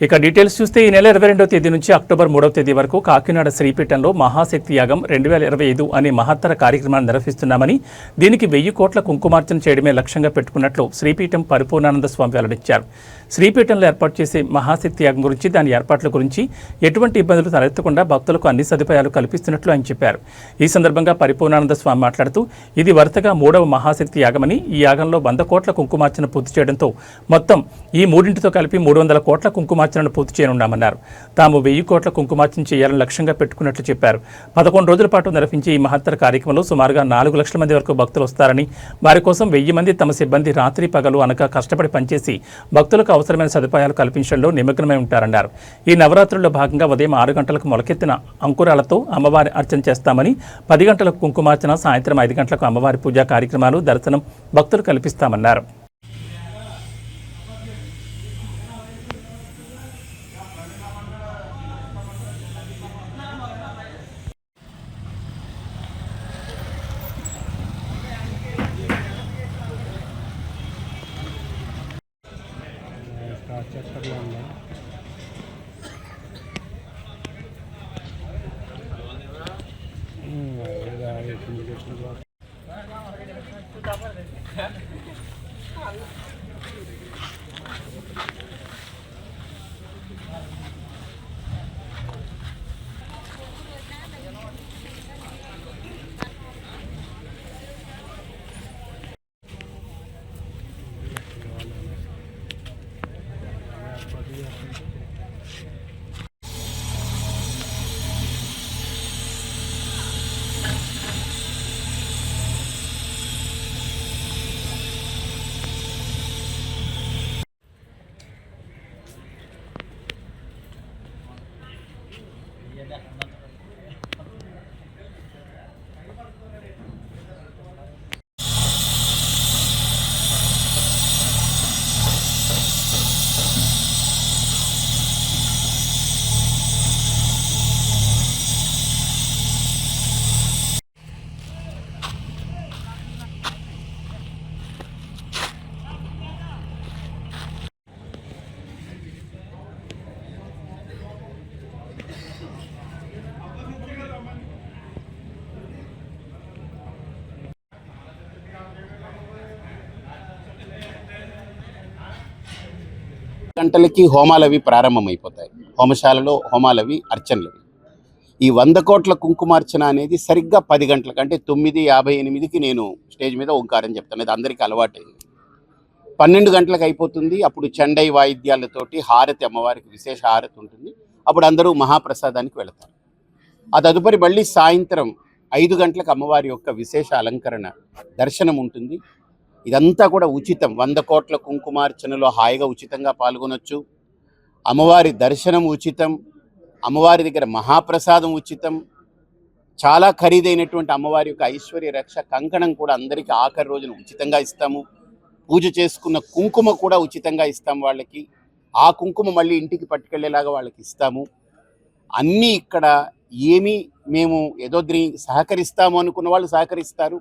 ఇక డీటెయిల్స్ చూస్తే ఈ నెల ఇరవై రెండవ తేదీ నుంచి అక్టోబర్ మూడవ తేదీ వరకు కాకినాడ శ్రీపీఠంలో మహాశక్తి యాగం రెండు వేల ఇరవై ఐదు అనే మహత్తర కార్యక్రమాన్ని నిర్వహిస్తున్నామని దీనికి వెయ్యి కోట్ల కుంకుమార్చన చేయడమే లక్ష్యంగా పెట్టుకున్నట్లు శ్రీపీఠం పరిపూర్ణానంద స్వామి వెల్లడించారు. శ్రీపీఠంలో ఏర్పాటు చేసే మహాశక్తి యాగం గురించి దాని ఏర్పాట్ల గురించి ఎటువంటి ఇబ్బందులు తలెత్తకుండా భక్తులకు అన్ని సదుపాయాలు కల్పిస్తున్నట్లు ఆయన చెప్పారు. ఈ సందర్భంగా పరిపూర్ణానంద స్వామి మాట్లాడుతూ ఇది వరుసగా మూడవ మహాశక్తి యాగమని ఈ యాగంలో వంద కోట్ల కుంకుమార్చన పూర్తి చేయడంతో మొత్తం ఈ మూడింటితో కలిపి మూడు వందల కోట్ల కుంకుమార్చనను పూర్తి చేయనున్నామన్నారు. తాము వెయ్యి కోట్ల కుంకుమార్చన చేయాలని లక్ష్యంగా పెట్టుకున్నట్లు చెప్పారు. పదకొండు రోజుల పాటు నిర్వహించే ఈ మహత్తర కార్యక్రమంలో సుమారుగా నాలుగు లక్షల మంది వరకు భక్తులు వస్తారని వారి కోసం వెయ్యి మంది తమ సిబ్బంది రాత్రి పగలు అనక కష్టపడి పనిచేసి భక్తులకు అవసరమైన సదుపాయాలు కల్పించడంలో నిమగ్నమై ఉంటారన్నారు. ఈ నవరాత్రుల్లో భాగంగా ఉదయం ఆరు గంటలకు మొలకెత్తిన అంకురాలతో అమ్మవారి అర్చన చేస్తామని పది గంటలకు కుంకుమార్చన సాయంత్రం ఐదు గంటలకు అమ్మవారి పూజా కార్యక్రమాలు దర్శనం భక్తులు కల్పిస్తామన్నారు. parça kırılanlar. గంటలకి హోమాలవి ప్రారంభమైపోతాయి. హోమశాలలో హోమాలవి అర్చనలవి. అర్చనలు ఈ వంద కోట్ల కుంకుమార్చన అనేది సరిగ్గా పది గంటలకు అంటే తొమ్మిది యాభై ఎనిమిదికి నేను స్టేజ్ మీద ఓంకారం చెప్తాను. ఇది అందరికీ అలవాటైంది. పన్నెండు గంటలకు అయిపోతుంది. అప్పుడు చండై వాయిద్యాలతోటి హారతి అమ్మవారికి విశేష హారతి ఉంటుంది. అప్పుడు అందరూ మహాప్రసాదానికి వెళతారు. ఆ తదుపరి మళ్ళీ సాయంత్రం ఐదు గంటలకు అమ్మవారి యొక్క విశేష అలంకరణ దర్శనం ఉంటుంది. ఇదంతా కూడా ఉచితం. వంద కోట్ల కుంకుమార్చనలో హాయిగా ఉచితంగా పాల్గొనొచ్చు. అమ్మవారి దర్శనం ఉచితం. అమ్మవారి దగ్గర మహాప్రసాదం ఉచితం. చాలా ఖరీదైనటువంటి అమ్మవారి యొక్క ఐశ్వర్య రక్ష కంకణం కూడా అందరికీ ఆఖరి రోజున ఉచితంగా ఇస్తాము. పూజ చేసుకున్న కుంకుమ కూడా ఉచితంగా ఇస్తాం వాళ్ళకి. ఆ కుంకుమ మళ్ళీ ఇంటికి పట్టుకెళ్ళేలాగా వాళ్ళకి ఇస్తాము. అన్నీ ఇక్కడ ఏమీ మేము ఏదో సహకరిస్తాము అనుకున్న వాళ్ళు సహకరిస్తారు.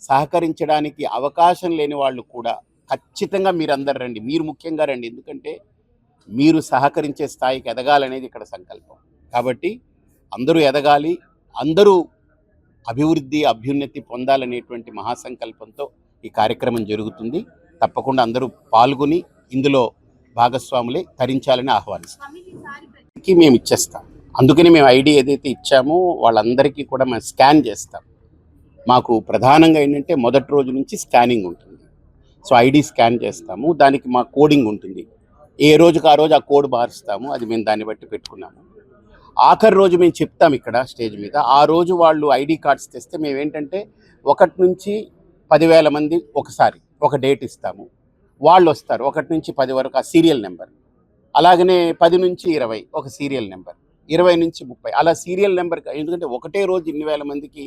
సహకరించడానికి అవకాశం లేని వాళ్ళు కూడా ఖచ్చితంగా మీరందరు రండి. మీరు ముఖ్యంగా రండి. ఎందుకంటే మీరు సహకరించే స్థాయికి ఎదగాలనేది ఇక్కడ సంకల్పం. కాబట్టి అందరూ ఎదగాలి. అందరూ అభివృద్ధి అభ్యున్నతి పొందాలనేటువంటి మహాసంకల్పంతో ఈ కార్యక్రమం జరుగుతుంది. తప్పకుండా అందరూ పాల్గొని ఇందులో భాగస్వాములే తరించాలని ఆహ్వానిస్తాం. మేము ఇచ్చేస్తాం. అందుకని మేము ఐడి ఏదైతే ఇచ్చామో వాళ్ళందరికీ కూడా మేము స్కాన్ చేస్తాం. మాకు ప్రధానంగా ఏంటంటే మొదటి రోజు నుంచి స్కానింగ్ ఉంటుంది. సో ఐడి స్కాన్ చేస్తాము. దానికి మా కోడింగ్ ఉంటుంది. ఏ రోజుకి ఆ రోజు ఆ కోడ్ మారుస్తాము అది మేము దాన్ని బట్టి పెట్టుకున్నాము. ఆఖరి రోజు మేము చెప్తాం ఇక్కడ స్టేజ్ మీద. ఆ రోజు వాళ్ళు ఐడి కార్డ్స్ తెస్తే మేము ఏంటంటే ఒకటి నుంచి పదివేల మంది ఒకసారి ఒక డేట్ ఇస్తాము. వాళ్ళు వస్తారు. ఒకటి నుంచి పది వరకు ఆ సీరియల్ నెంబర్. అలాగనే పది నుంచి ఇరవై ఒక సీరియల్ నెంబర్. ఇరవై నుంచి ముప్పై. అలా సీరియల్ నెంబర్ ఎందుకంటే ఒకటే రోజు ఇన్ని వేల మందికి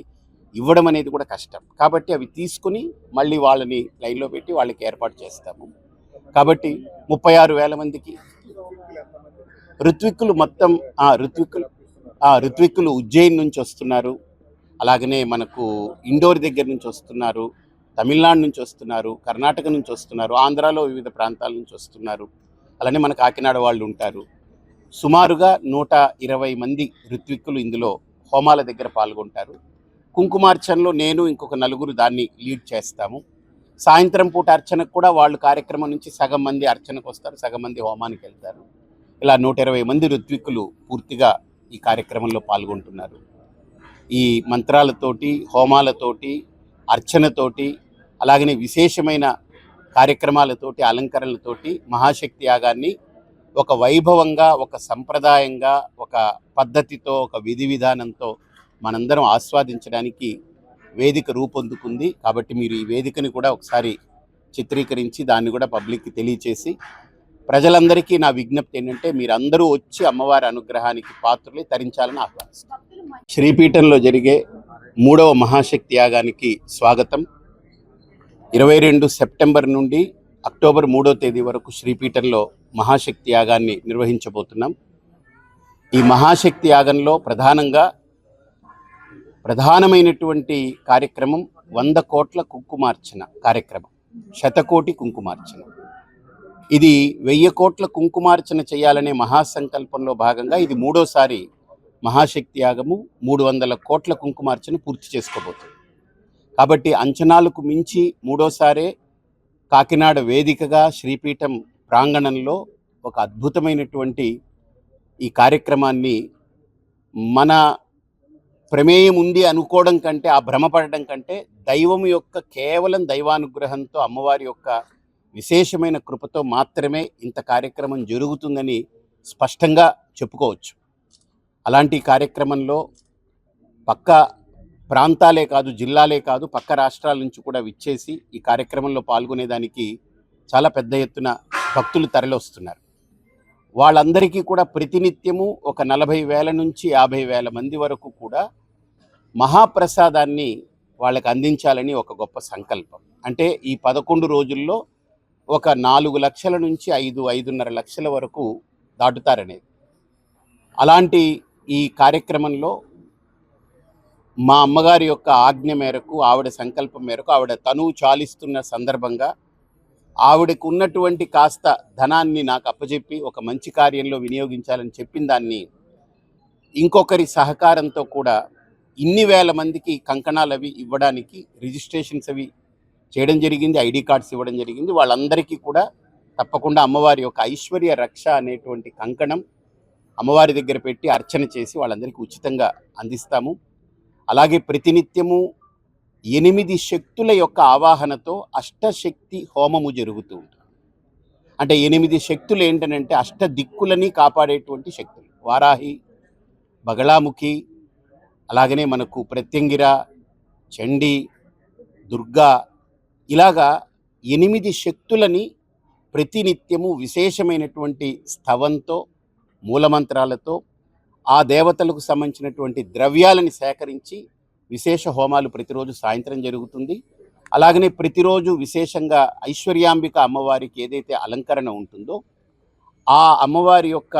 ఇవ్వడం అనేది కూడా కష్టం. కాబట్టి అవి తీసుకుని మళ్ళీ వాళ్ళని లైన్లో పెట్టి వాళ్ళకి ఏర్పాటు చేస్తాము. కాబట్టి ముప్పై ఆరు వేల మందికి ఋత్విక్కులు మొత్తం ఆ ఋత్విక్కులు ఆ ఋత్విక్కులు ఉజ్జయిన్ నుంచి వస్తున్నారు. అలాగనే మనకు ఇండోర్ దగ్గర నుంచి వస్తున్నారు తమిళనాడు నుంచి వస్తున్నారు కర్ణాటక నుంచి వస్తున్నారు ఆంధ్రాలో వివిధ ప్రాంతాల నుంచి వస్తున్నారు. అలానే మన కాకినాడ వాళ్ళు ఉంటారు. సుమారుగా నూట ఇరవై మంది ఋత్విక్కులు ఇందులో హోమాల దగ్గర పాల్గొంటారు. కుంకుమార్చనలో నేను ఇంకొక నలుగురు దాన్ని లీడ్ చేస్తాము. సాయంత్రం పూట అర్చనకు కూడా వాళ్ళు కార్యక్రమం నుంచి సగం మంది అర్చనకు వస్తారు సగం మంది హోమానికి వెళ్తారు. ఇలా నూట ఇరవై మంది ఋత్విక్కులు పూర్తిగా ఈ కార్యక్రమంలో పాల్గొంటున్నారు. ఈ మంత్రాలతోటి హోమాలతోటి అర్చనతోటి అలాగనే విశేషమైన కార్యక్రమాలతోటి అలంకరణలతోటి మహాశక్తి యాగాన్ని ఒక వైభవంగా ఒక సంప్రదాయంగా ఒక పద్ధతితో ఒక విధి విధానంతో మనందరం ఆస్వాదించడానికి వేదిక రూపొందుకుంది. కాబట్టి మీరు ఈ వేదికని కూడా ఒకసారి చిత్రీకరించి దాన్ని కూడా పబ్లిక్కి తెలియచేసి ప్రజలందరికీ నా విజ్ఞప్తి ఏంటంటే మీరందరూ వచ్చి అమ్మవారి అనుగ్రహానికి పాత్రలే తరించాలని ఆహ్వానిస్తాను శ్రీపీఠంలో జరిగే మూడవ మహాశక్తి యాగానికి స్వాగతం. ఇరవై రెండు సెప్టెంబర్ నుండి అక్టోబర్ మూడో తేదీ వరకు శ్రీపీఠంలో మహాశక్తి యాగాన్ని నిర్వహించబోతున్నాం. ఈ మహాశక్తి యాగంలో ప్రధానంగా ప్రధానమైనటువంటి కార్యక్రమం వంద కోట్ల కుంకుమార్చన కార్యక్రమం శతకోటి కుంకుమార్చన. ఇది వెయ్యి కోట్ల కుంకుమార్చన చేయాలనే మహాసంకల్పంలో భాగంగా ఇది మూడోసారి మహాశక్తి యాగము మూడు వందల కోట్ల కుంకుమార్చన పూర్తి చేసుకోబోతుంది. కాబట్టి అంచనాలకు మించి మూడోసారే కాకినాడ వేదికగా శ్రీపీఠం ప్రాంగణంలో ఒక అద్భుతమైనటువంటి ఈ కార్యక్రమాన్ని మన ప్రమేయం ఉంది అనుకోవడం కంటే ఆ భ్రమపడడం కంటే దైవం యొక్క కేవలం దైవానుగ్రహంతో అమ్మవారి యొక్క విశేషమైన కృపతో మాత్రమే ఇంత కార్యక్రమం జరుగుతుందని స్పష్టంగా చెప్పుకోవచ్చు. అలాంటి కార్యక్రమంలో పక్క ప్రాంతాలే కాదు జిల్లాలే కాదు పక్క రాష్ట్రాల నుంచి కూడా విచ్చేసి ఈ కార్యక్రమంలో పాల్గొనేదానికి చాలా పెద్ద ఎత్తున భక్తులు తరలివస్తున్నారు వాళ్ళందరికీ కూడా ప్రతినిత్యము ఒక నలభై వేల నుంచి యాభై వేల మంది వరకు కూడా మహాప్రసాదాన్ని వాళ్ళకి అందించాలని ఒక గొప్ప సంకల్పం. అంటే ఈ పదకొండు రోజుల్లో ఒక నాలుగు లక్షల నుంచి ఐదు ఐదున్నర లక్షల వరకు దాటుతారనేది. అలాంటి ఈ కార్యక్రమంలో మా అమ్మగారి యొక్క ఆజ్ఞ మేరకు ఆవిడ సంకల్పం మేరకు ఆవిడ తనువు చాలిస్తున్న సందర్భంగా ఆవిడకు ఉన్నటువంటి కాస్త ధనాన్ని నాకు అప్పచెప్పి ఒక మంచి కార్యంలో వినియోగించాలని చెప్పిన దాన్ని ఇంకొకరి సహకారంతో కూడా ఇన్ని వేల మందికి కంకణాలు అవి ఇవ్వడానికి రిజిస్ట్రేషన్స్ అవి చేయడం జరిగింది ఐడి కార్డ్స్ ఇవ్వడం జరిగింది. వాళ్ళందరికీ కూడా తప్పకుండా అమ్మవారి యొక్క ఐశ్వర్య రక్ష అనేటువంటి కంకణం అమ్మవారి దగ్గర పెట్టి అర్చన చేసి వాళ్ళందరికీ ఉచితంగా అందిస్తాము. అలాగే ప్రతినిత్యము ఎనిమిది శక్తుల యొక్క ఆవాహనతో అష్టశక్తి హోమము జరుగుతూ ఉంటుంది. అంటే ఎనిమిది శక్తులు ఏంటనంటే అష్ట దిక్కులని కాపాడేటువంటి శక్తులు. వారాహి బగళాముఖి అలాగనే మనకు ప్రత్యంగిర చండి దుర్గా ఇలాగా ఎనిమిది శక్తులని ప్రతినిత్యము విశేషమైనటువంటి స్థవంతో మూలమంత్రాలతో ఆ దేవతలకు సంబంధించినటువంటి ద్రవ్యాలని సేకరించి విశేష హోమాలు ప్రతిరోజు సాయంత్రం జరుగుతుంది. అలాగనే ప్రతిరోజు విశేషంగా ఐశ్వర్యాంబిక అమ్మవారికి ఏదైతే అలంకరణ ఉంటుందో ఆ అమ్మవారి యొక్క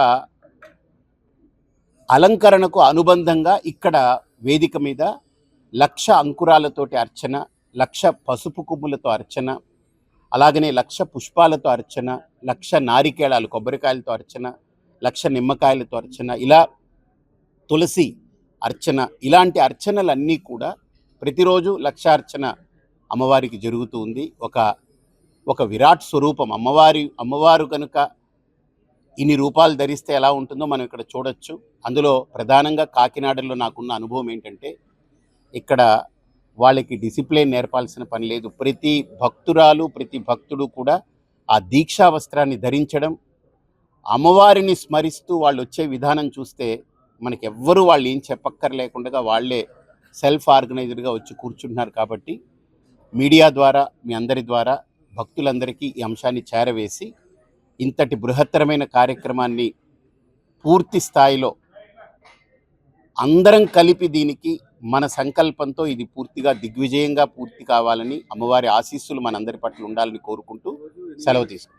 అలంకరణకు అనుబంధంగా ఇక్కడ వేదిక మీద లక్ష అంకురాలతోటి అర్చన లక్ష పసుపు కొమ్ములతో అర్చన అలాగనే లక్ష పుష్పాలతో అర్చన లక్ష నారికేళాలు కొబ్బరికాయలతో అర్చన లక్ష నిమ్మకాయలతో అర్చన ఇలా తులసి అర్చన ఇలాంటి అర్చనలన్నీ కూడా ప్రతిరోజు లక్షార్చన అమ్మవారికి జరుగుతూ ఉంది. ఒక ఒక విరాట్ స్వరూపం. అమ్మవారి అమ్మవారు కనుక ఇన్ని రూపాలు ధరిస్తే ఎలా ఉంటుందో మనం ఇక్కడ చూడొచ్చు. అందులో ప్రధానంగా కాకినాడలో నాకున్న అనుభవం ఏంటంటే ఇక్కడ వాళ్ళకి డిసిప్లిన్ నేర్పాల్సిన పని లేదు. ప్రతి భక్తురాలు ప్రతి భక్తుడు కూడా ఆ దీక్షా వస్త్రాన్ని ధరించడం అమ్మవారిని స్మరిస్తూ వాళ్ళు వచ్చే విధానం చూస్తే మనకి ఎవ్వరూ వాళ్ళు ఏం చెప్పక్కర్లేకుండా వాళ్ళే సెల్ఫ్ ఆర్గనైజర్గా వచ్చి కూర్చుంటున్నారు కాబట్టి మీడియా ద్వారా మీ అందరి ద్వారా భక్తులందరికీ ఈ అంశాన్ని చేరవేసి ఇంతటి బృహత్తరమైన కార్యక్రమాన్ని పూర్తి స్థాయిలో అందరం కలిపి దీనికి మన సంకల్పంతో ఇది పూర్తిగా దిగ్విజయంగా పూర్తి కావాలని అమ్మవారి ఆశీస్సులు మనందరి పట్ల ఉండాలని కోరుకుంటూ సెలవు తీసుకుంటాం